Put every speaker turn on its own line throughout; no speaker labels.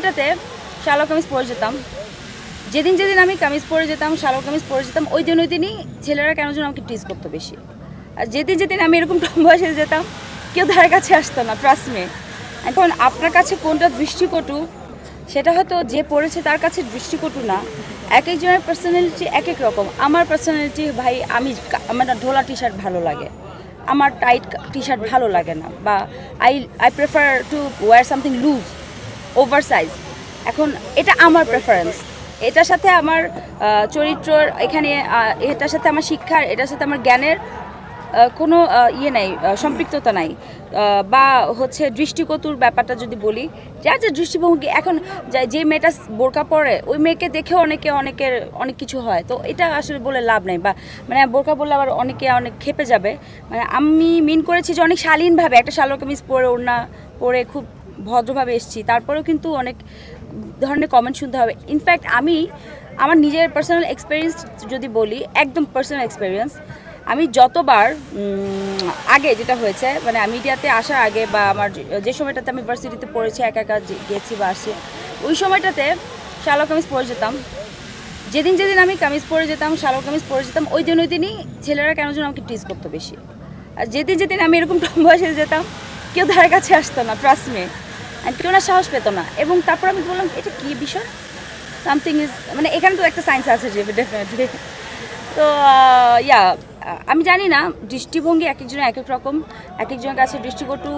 সময়টাতে শালো কামিজ পরে যেতাম। যেদিন যেদিন আমি কামিজ পরে যেতাম শালো কামিজ পরে যেতাম, ওই দিন ওই দিনই ছেলেরা কেন যেন আমাকে টিজ করতো বেশি। আর যেদিন যেদিন আমি এরকম টম বয়সে যেতাম, কেউ ধারে কাছে আসতো না মে এখন আপনার কাছে কোনটা দৃষ্টিকটু, সেটা হয়তো যে পড়েছে তার কাছে দৃষ্টিকটু না। এক একজনের পার্সোনালিটি এক এক রকম। আমার পার্সোনালিটি ভাই, আমি আমার ঢোলা টি শার্ট ভালো লাগে। আমার টাইট টি শার্ট ভালো লাগে না। বা I I prefer to wear something loose over size এখন এটা আমার প্রেফারেন্স এটার সাথে আমার চরিত্রর এখানে এটার সাথে আমার শিক্ষার, এটার সাথে আমার জ্ঞানের কোনো ইয়ে নাই সম্পৃক্ততা নাই। বা হচ্ছে দৃষ্টিকতুর ব্যাপারটা যদি বলি, যার যে দৃষ্টিভঙ্গি, এখন যা- যে মেয়েটা বোরকা পরে, ওই মেয়েকে দেখেও অনেকে, অনেকের, অনেক কিছু হয়। তো এটা আসলে বলে লাভ নেই। বা মানে বোরকা বললে আবার অনেকে, অনেক খেপে যাবে। মানে আমি মিন করেছি যে অনেক শালীনভাবে, একটা শালো কামিজ পরে ওড়না পরে খুব ভদ্রভাবে এসেছি। তারপরেও কিন্তু অনেক ধরনের কমেন্ট শুনতে হবে। ইনফ্যাক্ট আমি আমার নিজের পার্সোনাল এক্সপিরিয়েন্স যদি বলি, একদম পার্সোনাল এক্সপিরিয়েন্স আমি যতবার আগে যেটা হয়েছে মানে মিডিয়াতে আসার আগে বা আমার যে- সময়টাতে আমি ভার্সিটিতে পড়েছি, একা একা গেছি বা আসছি, ওই সময়টাতে শালো কামিজ পরে যেতাম। যেদিন যেদিন আমি কামিজ পরে যেতাম শালো কামিজ পরে যেতাম, ওই দিন ওই দিনই ছেলেরা কেন যেন আমাকে টিজ করতো বেশি। আর যেদিন যেদিন আমি এরকম টম্বা এসে যেতাম, কেউ ধারে কাছে আসতো না ট্রাস্ট মে কেউ ওনার সাহস পেত না। এবং তারপর আমি বললাম, এটা কী বিষয়? সামথিং ইজ মানে এখানে তো একটা সায়েন্স আছে যে ডেফিনেটলি তো ইয়া আমি জানি না, দৃষ্টিভঙ্গি এক একজনের এক এক রকম এক একজনের কাছে দৃষ্টিকটু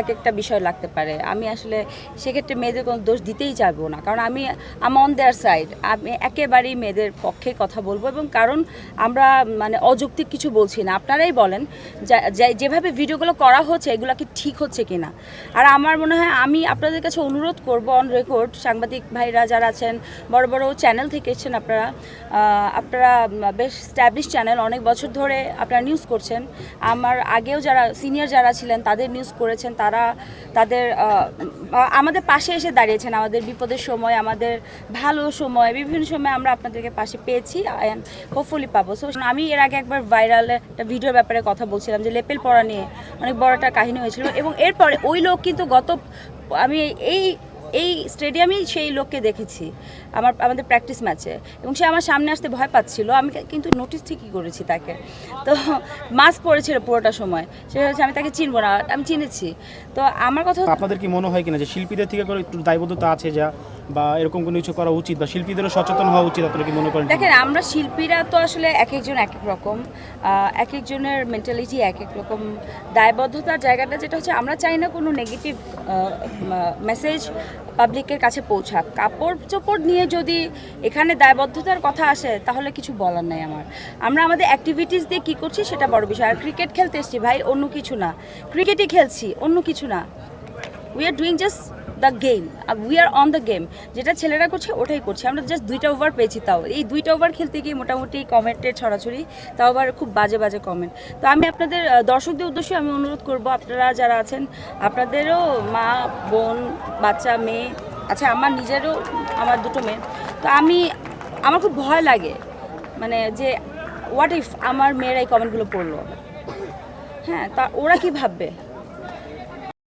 এক একটা বিষয় লাগতে পারে। আমি আসলে সেক্ষেত্রে মেয়েদের কোনো দোষ দিতেই চাইব না, কারণ আমি আম অন দেয়ার সাইড আমি একেবারেই মেয়েদের পক্ষে কথা বলব এবং কারণ আমরা মানে অযৌক্তিক কিছু বলছি না। আপনারাই বলেন যেভাবে ভিডিওগুলো করা হচ্ছে, এগুলো কি ঠিক হচ্ছে কিনা? আর আমার মনে হয়, আমি আপনাদের কাছে অনুরোধ করব অন রেকর্ড সাংবাদিক ভাইরা যারা আছেন, বড় বড় চ্যানেল থেকে এসেছেন আপনারা আপনারা বেশ স্ট্যাবলিশ চ্যানেল অনেক বছর ধরে আপনারা নিউজ করছেন। আমার আগেও যারা সিনিয়র যারা ছিলেন, তাদের নিউজ করেছেন, তারা তাদের আমাদের পাশে এসে দাঁড়িয়েছেন। আমাদের বিপদের সময়, আমাদের ভালো সময়, বিভিন্ন সময় আমরা আপনাদেরকে পাশে পেয়েছি হোপফুলি পাবো। সো আমি এর আগে একবার ভাইরাল একটা ভিডিওর ব্যাপারে কথা বলছিলাম, যে লেপেল পড়া নিয়ে অনেক বড় একটা কাহিনী হয়েছিল। এবং এরপরে ওই লোক কিন্তু গত, আমি এই এই স্টেডিয়ামেই সেই লোককে দেখেছি আমার আমাদের প্র্যাকটিস ম্যাচে এবং সে আমার সামনে আসতে ভয় পাচ্ছিল আমি কিন্তু নোটিস ঠিকই করেছি তাকে। তো মাস্ক পরেছিল পুরোটা সময়। সে হচ্ছে আমি তাকে চিনবো না আমি চিনেছি। তো আমার কথা
আপনাদের কি মনে হয় কিনা যে শিল্পীদের থেকে করে একটু দায়বদ্ধতা আছে যা বা এরকম কোনো কিছু করা উচিত বা শিল্পীদেরও সচেতন হওয়া উচিত আপনারা কি মনে করেন?
দেখেন আমরা শিল্পীরা তো আসলে এক একজন এক এক রকম। এক একজনের মেন্টালিটি এক এক রকম। দায়বদ্ধতার জায়গাটা যেটা হচ্ছে আমরা চাই না কোনো নেগেটিভ মেসেজ পাবলিকের কাছে পৌঁছাক। কাপড় চোপড় নিয়ে যদি এখানে দায়বদ্ধতার কথা আসে, তাহলে কিছু বলার নাই আমার। আমরা আমাদের অ্যাক্টিভিটিস দিয়ে কী করছি সেটা বড় বিষয়। আর ক্রিকেট খেলতে এসছি ভাই, অন্য কিছু না। ক্রিকেটই খেলছি, অন্য কিছু না। We are doing just the game we are on the game যেটা ছেলেরা করছে, ওটাই করছে। আমরা জাস্ট দুইটা ওভার পেয়েছি তাও। এই দুইটা ওভার খেলতে গিয়ে মোটামুটি কমেন্টের ছড়াছড়ি, তাও আবার খুব বাজে বাজে কমেন্ট তো আমি আপনাদের দর্শকদের উদ্দেশ্যে আমি অনুরোধ করব, আপনারা যারা আছেন, আপনাদেরও মা, বোন, বাচ্চা, মেয়ে আচ্ছা আমার নিজেরও, আমার দুটো মেয়ে। তো আমি, আমার খুব ভয় লাগে মানে যে হোয়াট ইফ আমার মেয়েরা এই কমেন্টগুলো পড়ল? হ্যাঁ তা ওরা কি ভাববে?